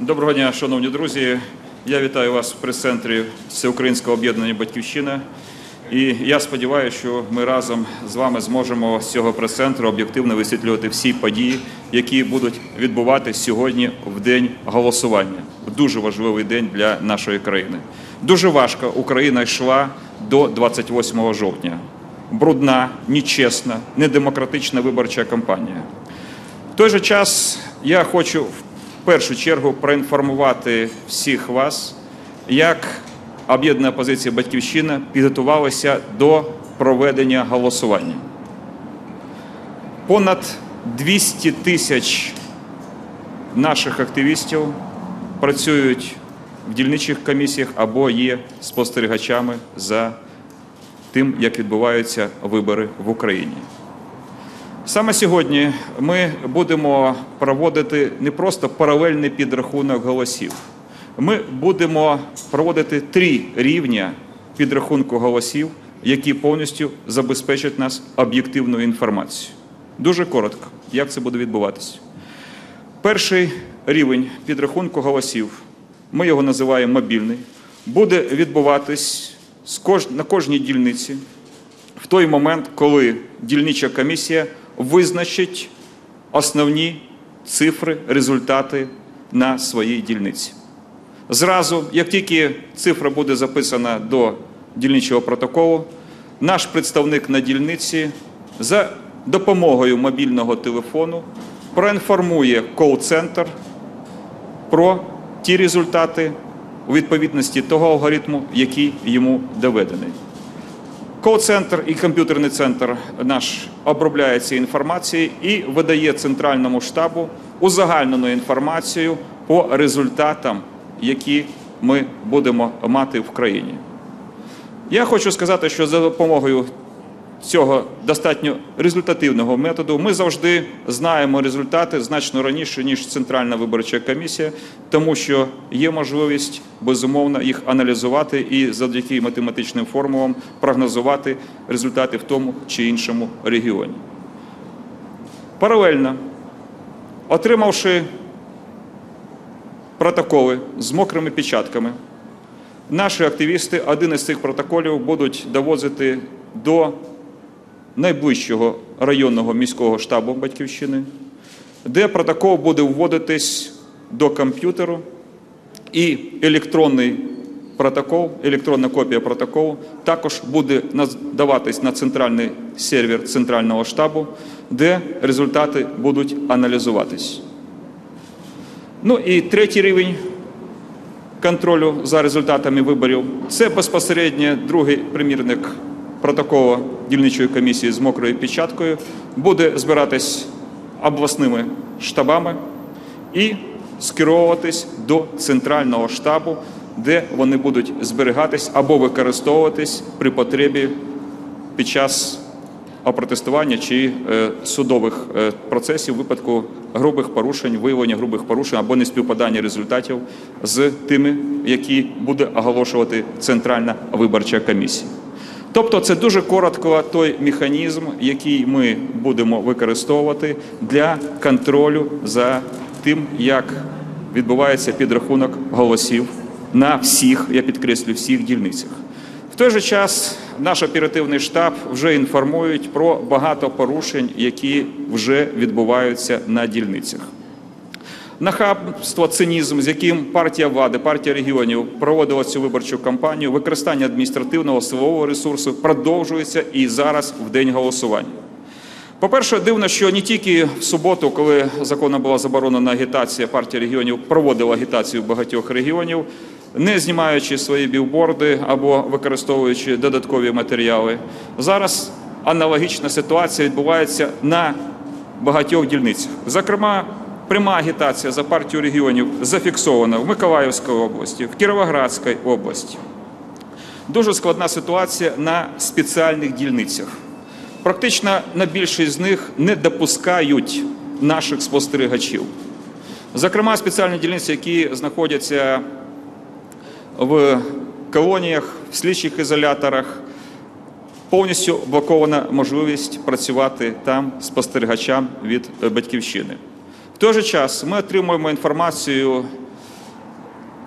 Доброго дня, шановні друзі. Я вітаю вас в прес-центрі Всеукраїнського об'єднання Батьківщина. І я сподіваюся, що ми разом з вами зможемо з цього прес-центру об'єктивно висвітлювати всі події, які будуть відбуватися сьогодні в день голосування. Дуже важливий день для нашої країни. Дуже важко Україна йшла до 28 жовтня. Брудна, нечесна, недемократична виборча кампанія. В той же час я хочу першу чергу проінформувати всіх вас, як об'єднана позиція Батьківщина підготувалася до проведення голосування. Понад 200 тисяч наших активістів працюють в дільничих комісіях або є спостерігачами за тим, як відбуваються вибори в Україні. Саме сьогодні ми будемо проводити не просто паралельний підрахунок голосів. Ми будемо проводити три рівня підрахунку голосів, які повністю забезпечать нас об'єктивною інформацією. Дуже коротко, як це буде відбуватися. Перший рівень підрахунку голосів, ми його називаємо мобільний, буде відбуватись на кожній дільниці в той момент, коли дільнича комісія визначить основні цифри, результати на своїй дільниці. Зразу, як тільки цифра буде записана до дільничого протоколу, наш представник на дільниці за допомогою мобільного телефону проінформує кол-центр про ті результати у відповідності того алгоритму, який йому доведений. Кол-центр і комп'ютерний центр наш обробляє ці інформації і видає центральному штабу узагальнену інформацію по результатам, які ми будемо мати в країні. Я хочу сказати, що за допомогою цього достатньо результативного методу ми завжди знаємо результати значно раніше, ніж Центральна виборча комісія, тому що є можливість безумовно їх аналізувати і завдяки математичним формулам прогнозувати результати в тому чи іншому регіоні. Паралельно, отримавши протоколи з мокрими печатками, наші активісти один із цих протоколів будуть довозити до найближчого районного міського штабу Батьківщини, де протокол буде вводитись до комп'ютеру, і електронний протокол, електронна копія протоколу також буде надаватись на центральний сервер центрального штабу, де результати будуть аналізуватись. Ну і третій рівень контролю за результатами виборів це безпосередньо другий примірник протоколу дільничої комісії з мокрою печаткою буде збиратись обласними штабами і скеровуватись до центрального штабу, де вони будуть зберігатись або використовуватись при потребі під час опротестування чи е, судових е, процесів в випадку грубих порушень, виявлення грубих порушень або неспівпадання результатів з тими, які буде оголошувати Центральна виборча комісія. Тобто це дуже коротко той механізм, який ми будемо використовувати для контролю за тим, як відбувається підрахунок голосів на всіх, я підкреслю, всіх дільницях. В той же час наш оперативний штаб вже інформують про багато порушень, які вже відбуваються на дільницях. Нахабство, цинізм, з яким партія влади, партія регіонів проводила цю виборчу кампанію, використання адміністративного силового ресурсу продовжується і зараз в день голосування. По-перше, дивно, що не тільки в суботу, коли законом була заборонена агітація, партія регіонів проводила агітацію багатьох регіонів, не знімаючи свої білборди або використовуючи додаткові матеріали. Зараз аналогічна ситуація відбувається на багатьох дільницях. Зокрема, пряма агітація за партію регіонів зафіксована в Миколаївській області, в Кіровоградській області. Дуже складна ситуація на спеціальних дільницях. Практично на більшість з них не допускають наших спостерігачів. Зокрема, спеціальні дільниці, які знаходяться в колоніях, в слідчих ізоляторах, повністю блокована можливість працювати там спостерігачам від батьківщини. В той же час ми отримуємо інформацію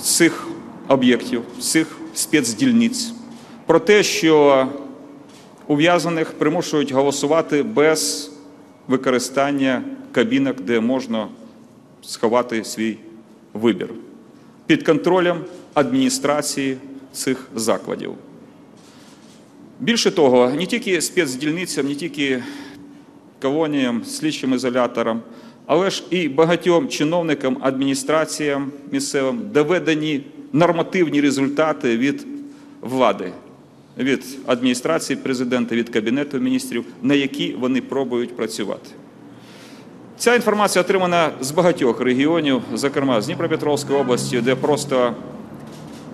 цих об'єктів, цих спецдільниць, про те, що ув'язаних примушують голосувати без використання кабінок, де можна сховати свій вибір під контролем адміністрації цих закладів. Більше того, не тільки спецдільницям, не тільки колоніям, слідчим ізоляторам, але ж і багатьом чиновникам, адміністраціям місцевим доведені нормативні результати від влади, від адміністрації президента, від кабінету міністрів, на які вони пробують працювати. Ця інформація отримана з багатьох регіонів, зокрема з Дніпропетровської області, де просто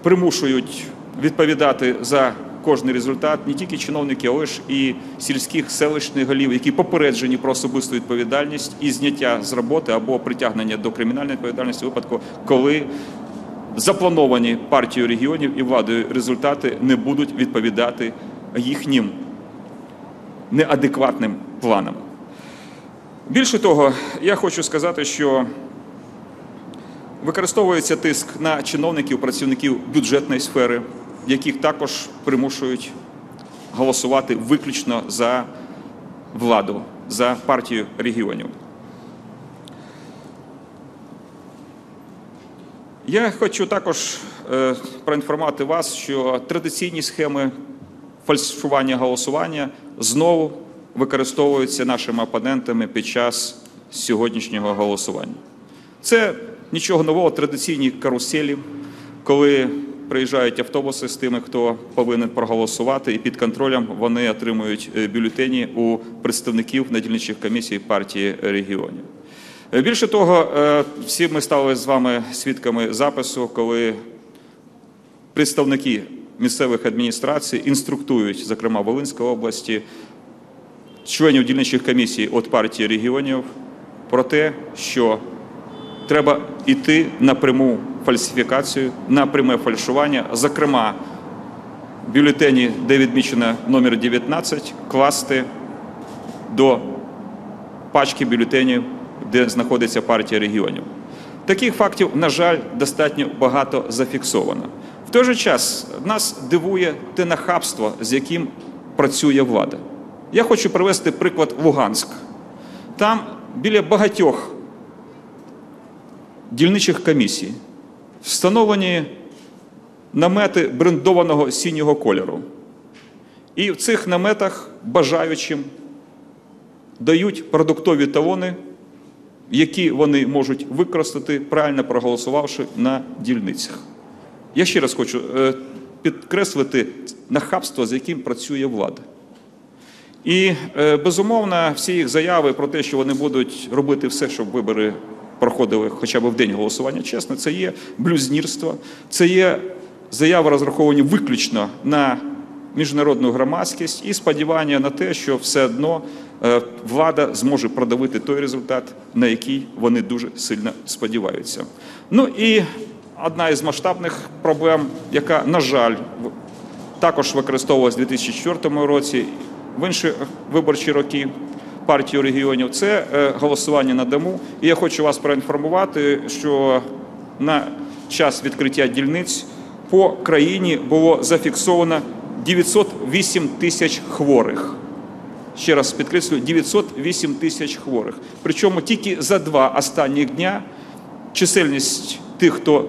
примушують відповідати за кожний результат не тільки чиновники, але ж і сільських селищних голів, які попереджені про особисту відповідальність і зняття з роботи або притягнення до кримінальної відповідальності у випадку, коли заплановані партією регіонів і владою результати не будуть відповідати їхнім неадекватним планам. Більше того, я хочу сказати, що використовується тиск на чиновників, працівників бюджетної сфери, яких також примушують голосувати виключно за владу, за партію регіонів. Я хочу також е, проінформувати вас, що традиційні схеми фальшування голосування знову використовуються нашими опонентами під час сьогоднішнього голосування. Це нічого нового, традиційні каруселі, коли приїжджають автобуси з тими, хто повинен проголосувати, і під контролем вони отримують е, бюлетені у представників на дільничих комісій партії регіонів. Е, Більше того, е, всі ми стали з вами свідками запису, коли представники місцевих адміністрацій інструктують, зокрема в Волинській області, членів дільничих комісій від партії регіонів про те, що треба йти на пряму фальсифікацію, на пряме фальшування, зокрема, бюлетені, де відмічено номер 19, класти до пачки бюлетенів, де знаходиться партія регіонів. Таких фактів, на жаль, достатньо багато зафіксовано. В той же час нас дивує те нахабство, з яким працює влада. Я хочу привести приклад Луганськ. Там біля багатьох дільничих комісій встановлені намети брендованого синього кольору. І в цих наметах бажаючим дають продуктові талони, які вони можуть використати, правильно проголосувавши на дільницях. Я ще раз хочу е, підкреслити нахабство, з яким працює влада. І е, безумовно, всі їх заяви про те, що вони будуть робити все, щоб вибори проходили хоча б в день голосування, чесно, це є блюзнірство, це є заяви, розраховані виключно на міжнародну громадськість і сподівання на те, що все одно е, влада зможе продавити той результат, на який вони дуже сильно сподіваються. Ну і одна із масштабних проблем, яка, на жаль, також використовувалась у 2004 році, в інші виборчі роки партію регіонів, це е, голосування на дому. І я хочу вас проінформувати, що на час відкриття дільниць по країні було зафіксовано 908 тисяч хворих. Ще раз підкреслюю, 908 тисяч хворих. Причому тільки за два останніх дня чисельність тих, хто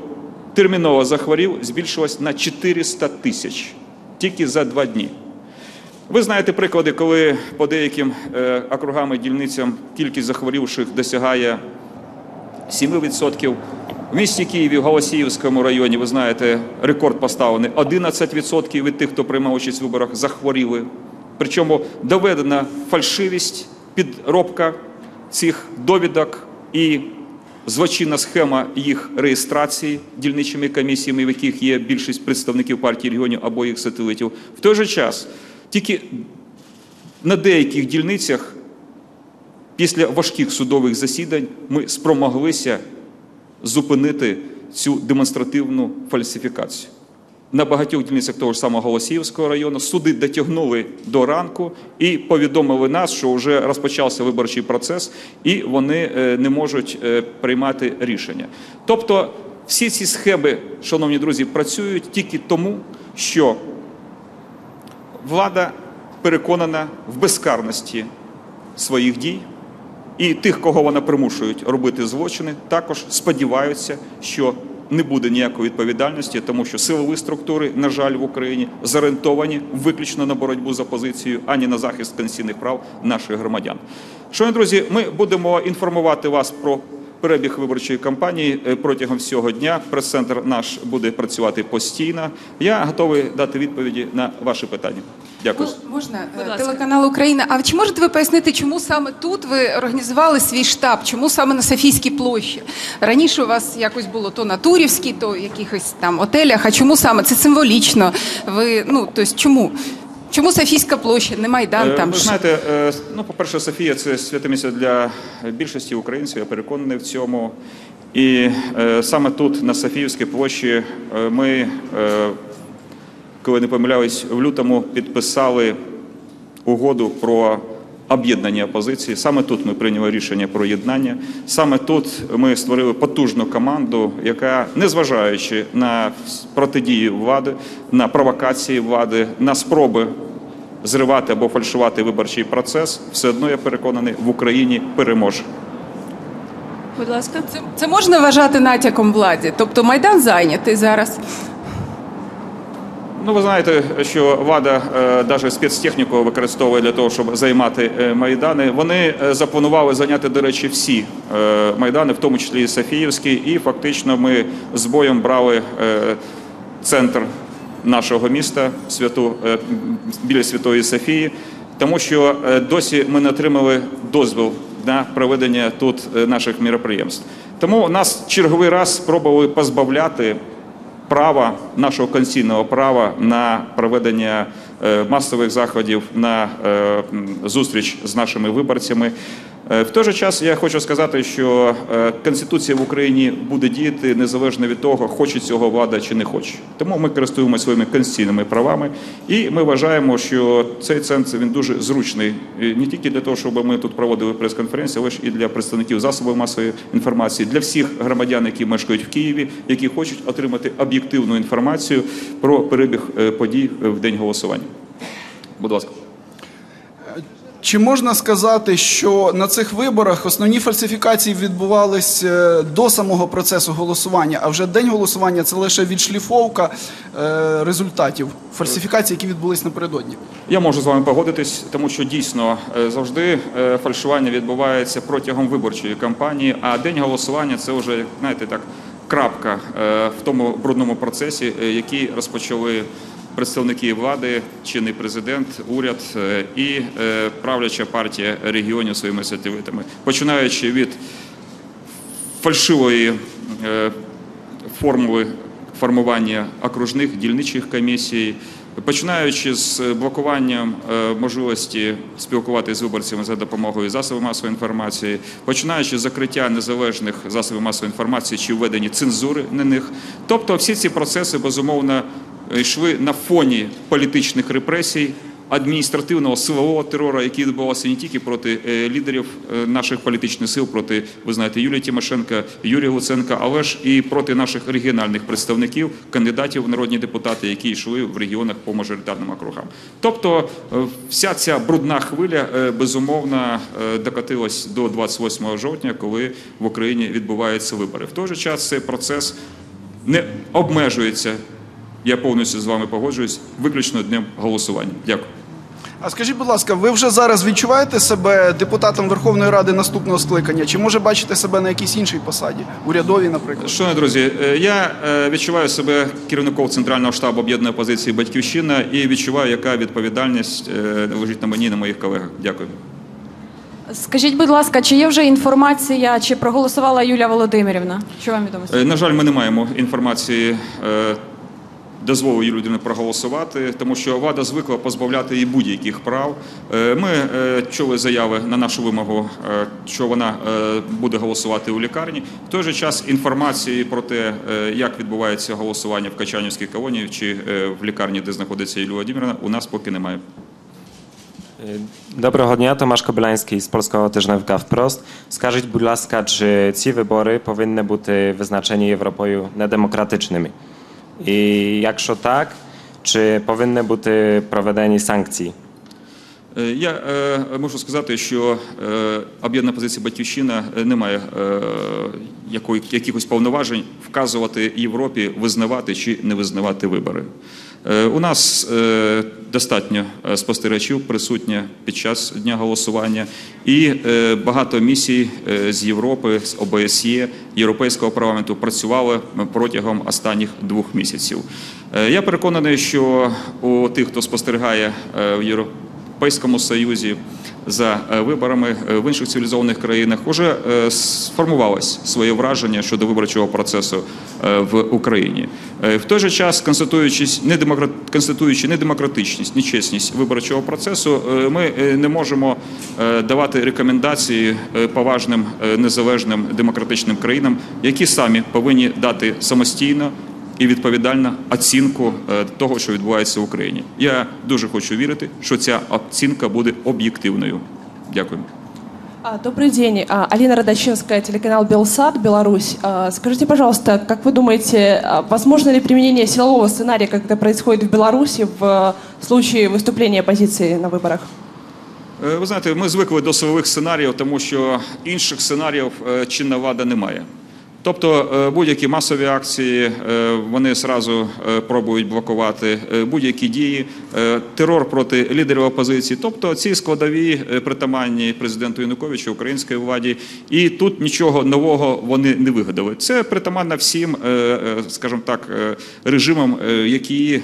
терміново захворів, збільшилась на 400 тисяч тільки за два дні. Ви знаєте приклади, коли по деяким е, округам і дільницям кількість захворівших досягає 7%. В місті Києві, в Голосіївському районі, ви знаєте, рекорд поставлений 11% від тих, хто приймав участь в виборах, захворіли. Причому доведена фальшивість, підробка цих довідок і злочинна схема їх реєстрації дільничими комісіями, в яких є більшість представників партії регіонів або їх сателитів. В той же час тільки на деяких дільницях після важких судових засідань ми спромоглися зупинити цю демонстративну фальсифікацію. На багатьох дільницях того ж самого Голосіївського району суди дотягнули до ранку і повідомили нас, що вже розпочався виборчий процес, і вони е, не можуть е, приймати рішення. Тобто Всі ці схеми, шановні друзі, працюють тільки тому, що влада переконана в безкарності своїх дій, і тих, кого вона примушують робити злочини, також сподіваються, що не буде ніякої відповідальності, тому що силові структури, на жаль, в Україні зорієнтовані виключно на боротьбу за позицію, ані на захист пенсійних прав наших громадян. Шановні друзі, ми будемо інформувати вас про перебіг виборчої кампанії е, протягом всього дня. Прес-центр наш буде працювати постійно. Я готовий дати відповіді на ваші питання. Дякую. Можна Е, телеканал Україна. А чи можете ви пояснити, чому саме тут ви організували свій штаб? Чому саме на Софійській площі? Раніше у вас якось було то на Турівській, то в якихось там отелях. А чому саме це символічно? Ви ну тобто чому? Чому Софійська площа, не Майдан Е, там? Ви знаєте, е, ну, по-перше, Софія це святе місце для більшості українців, я переконаний в цьому. І е, саме тут, на Софіївській площі, ми, коли не помиляюсь, в лютому підписали угоду про об'єднання опозиції. Саме тут ми прийняли рішення про єднання. Саме тут ми створили потужну команду, яка, незважаючи на протидію влади, на провокації влади, на спроби зривати або фальшувати виборчий процес, все одно я переконаний, в Україні переможе. Будь ласка. Це, це можна вважати натяком владі? Тобто Майдан зайнятий зараз. Ну, ви знаєте, що влада навіть спецтехніку використовує для того, щоб займати е, майдани. Вони е, запланували зайняти, до речі, всі е, майдани, в тому числі і Софіївський, і фактично ми з боєм брали е, центр нашого міста, святу е, біля Святої Софії, тому що е, досі ми не отримали дозвіл на проведення тут е, наших міроприємств. Тому нас черговий раз спробували позбавляти права нашого конституційного права на проведення масових заходів на е, зустріч з нашими виборцями. Е, В той же час я хочу сказати, що е, конституція в Україні буде діяти незалежно від того, хоче цього влада чи не хоче. Тому ми користуємося своїми конституційними правами, і ми вважаємо, що цей центр він дуже зручний е, не тільки для того, щоб ми тут проводили прес-конференцію, але ж і для представників засобів масової інформації, для всіх громадян, які мешкають в Києві, які хочуть отримати об'єктивну інформацію про перебіг е, подій в день голосування. Будь ласка. Чи можна сказати, що на цих виборах основні фальсифікації відбувались е, до самого процесу голосування, а вже день голосування це лише відшліфовка е, результатів фальсифікацій, які відбулись напередодні? Я можу з вами погодитись, тому що дійсно е, завжди е, фальшування відбувається протягом виборчої кампанії, а день голосування це вже, знаєте, так, крапка е, в тому брудному процесі, е, який розпочали представники влади, чинний президент, уряд е, і е, правляча партія регіонів своїми сателітами, починаючи від фальшивої е, формули формування окружних дільничих комісій, починаючи з блокуванням можливості спілкуватися з виборцями за допомогою засобів масової інформації, починаючи з закриття незалежних засобів масової інформації чи введення цензури на них. Тобто всі ці процеси безумовно йшли на фоні політичних репресій адміністративного силового терору, який відбувався не тільки проти е, лідерів е, наших політичних сил, проти ви знаєте Юлії Тимошенка, Юрія Луценка, але ж і проти наших регіональних представників, кандидатів в народні депутати, які йшли в регіонах по мажоритарним округам. Тобто е, вся ця брудна хвиля безумовно докотилась до 28 жовтня, коли в Україні відбуваються вибори. В той же час цей процес не обмежується. Я повністю з вами погоджуюсь виключно днем голосування. Дякую. А скажіть, будь ласка, ви вже зараз відчуваєте себе депутатом Верховної Ради наступного скликання? Чи може бачите себе на якійсь іншій посаді, урядовій, наприклад? Шановні друзі, е, я е, відчуваю себе керівником центрального штабу об'єднаної опозиції Батьківщина і відчуваю, яка відповідальність е, лежить на мені і на моїх колегах. Дякую. Скажіть, будь ласка, чи є вже інформація, чи проголосувала Юлія Володимирівна? Що вам відомо? На жаль, ми не маємо інформації. Дозволу Юлії Людини проголосувати, тому що влада звикла позбавляти її будь-яких прав. Е, Ми е, чули заяви на нашу вимогу, е, що вона буде голосувати у лікарні. В той же час інформації про те, як відбувається голосування в Качанівській колонії чи в лікарні, де знаходиться Юлія Володимирівна, у нас поки немає. Доброго дня, Томаш Кобиляński з польського тижневика Впрост. Скажіть, будь ласка, чи ці вибори повинні бути визначені Європою недемократичними? І якщо так, чи повинні бути проведені санкції? Е, Я е, можу сказати, що е, об'єднана позиція Батьківщина не має е, якої, якихось повноважень вказувати Європі, визнавати чи не визнавати вибори. Е, у нас е, достатньо е, спостерігачів присутня під час дня голосування, і багато місій з Європи, з ОБСЄ, Європейського парламенту працювали протягом останніх двох місяців. Я переконаний, що у тих, хто спостерігає в Європейському Союзі за е, виборами е, в інших цивілізованих країнах вже е, сформувалось своє враження щодо виборчого процесу в Україні. В той же час, констатуючи недемократичність, нечесність виборчого процесу, ми не можемо давати рекомендації поважним незалежним демократичним країнам, які самі повинні дати самостійно і відповідальна оцінку е, того, що відбувається в Україні. Я дуже хочу вірити, що ця оцінка буде об'єктивною. Дякую. А, Добрый день. А, Алина Родачевская, телеканал Белсад, Беларусь. А, Скажите, пожалуйста, как вы думаете, а, возможно ли применение силового сценария, как это происходит в Беларуси в а, случае выступления оппозиции на выборах? Е, Ви знаєте, ми звикли до силових сценаріїв, тому що інших сценаріїв е, чинна влада не має. Тобто е, будь-які масові акції е, вони зразу е, пробують блокувати будь-які дії, терор проти лідерів опозиції. Тобто ці складові притаманні президенту Януковичу, українській владі, і тут нічого нового вони не вигадали. Це притаманно всім, скажімо так, режимам, які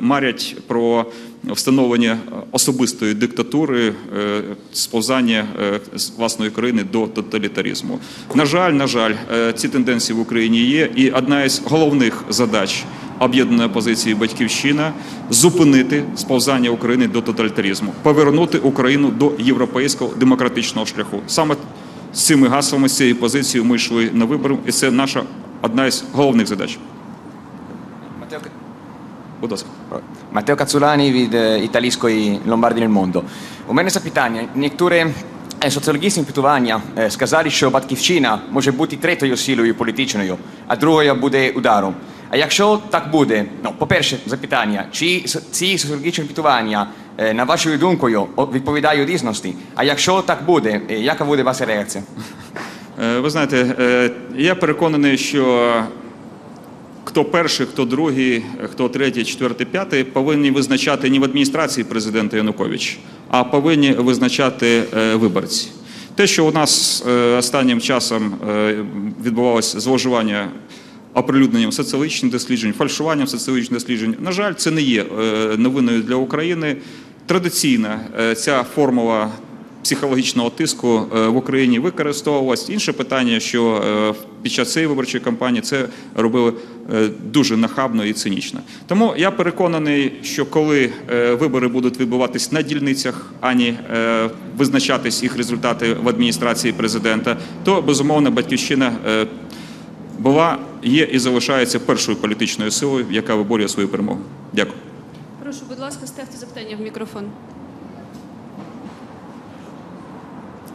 марять про встановлення особистої диктатури, е, сповзання е, власної країни до тоталітаризму. На жаль, на жаль, е, ці тенденції в Україні є, і одна із головних задач об'єднаної опозиції Батьківщина зупинити сповзання України до тоталітаризму, повернути Україну до європейського демократичного шляху. Саме з цими гаслами, з цією позицією ми йшли на вибори, і це наша одна із головних задач. Matteo, Cazzolani е, Італійської Ломбардії нel Mondo. Мене запитання. Некоторі е, соціологічні опитування е, сказали, що Батьківщина може бути третьою силою політичною, а другою буде ударом. А якщо так буде, ну, по-перше, запитання, чи ці соціологічні опитування, е, на вашою думкою, відповідають дійсності? А якщо так буде, яка буде ваша реакція? Ви знаєте, я переконаний, що хто перший, хто другий, хто третій, четвертий, п'ятий повинні визначати не в адміністрації президента Янукович, а повинні визначати е, виборці. Те, що у нас е, останнім часом е, відбувалося зловживання оприлюдненням соціологічних досліджень, фальшуванням соціологічних досліджень, на жаль, це не є новиною для України. Традиційна ця формула психологічного тиску е, в Україні використовувалась. Інше питання, що е, під час цієї виборчої кампанії це робили е, дуже нахабно і цинічно. Тому я переконаний, що коли вибори будуть відбуватись на дільницях, ані визначатись їх результати в адміністрації президента, то безумовно батьківщина. Була, є і залишається першою політичною силою, яка виборює свою перемогу. Дякую. Прошу, будь ласка, ставте запитання в мікрофон.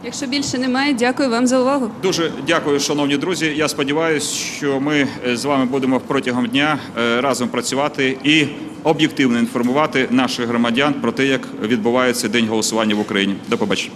Якщо більше немає, дякую вам за увагу. Дуже дякую, шановні друзі. Я сподіваюся, що ми е, з вами будемо протягом дня е, разом працювати і об'єктивно інформувати наших громадян про те, як відбувається день голосування в Україні. До побачення.